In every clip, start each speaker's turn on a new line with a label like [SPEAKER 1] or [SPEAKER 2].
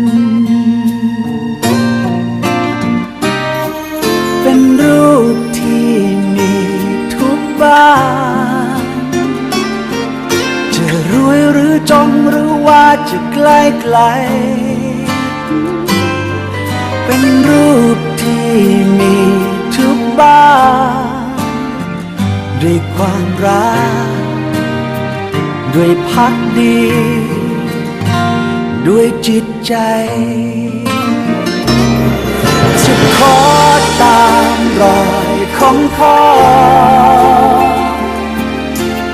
[SPEAKER 1] ป็น ว่าจะใกล้ไกล เป็นรูปที่มีทุกบ้านด้วยความรัก ด้วยพักดี ด้วยจิตใจ จะขอตามรอยของพ่อ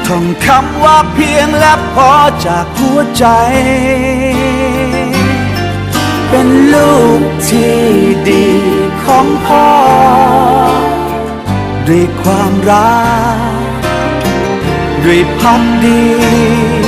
[SPEAKER 1] ท่องคำว่าเพียงและพอจากหัวใจ เป็นลูกที่ดีของพ่อ ด้วยความรัก ด้วยพักดี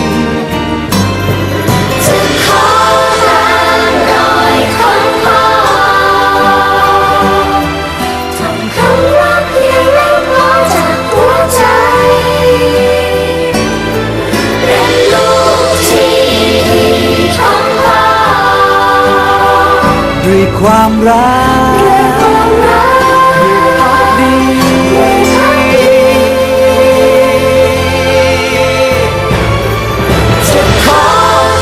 [SPEAKER 2] ควา
[SPEAKER 1] มรัก
[SPEAKER 2] ความรัก
[SPEAKER 1] ดี
[SPEAKER 2] จะขอ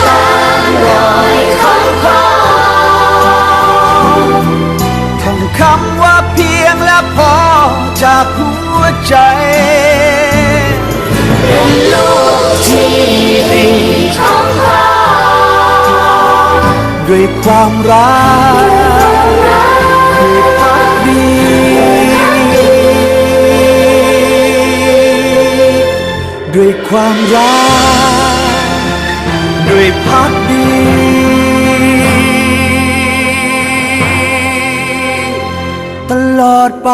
[SPEAKER 2] ตามรอยของพ่อ
[SPEAKER 1] ท่องคำว่าเพียงและพอจากหัวใจ
[SPEAKER 2] เป็นลูกที่ดีของพ่อ
[SPEAKER 1] ด้วยความรัก ด้วยความรัก ด้วยพักดี ตลอดไป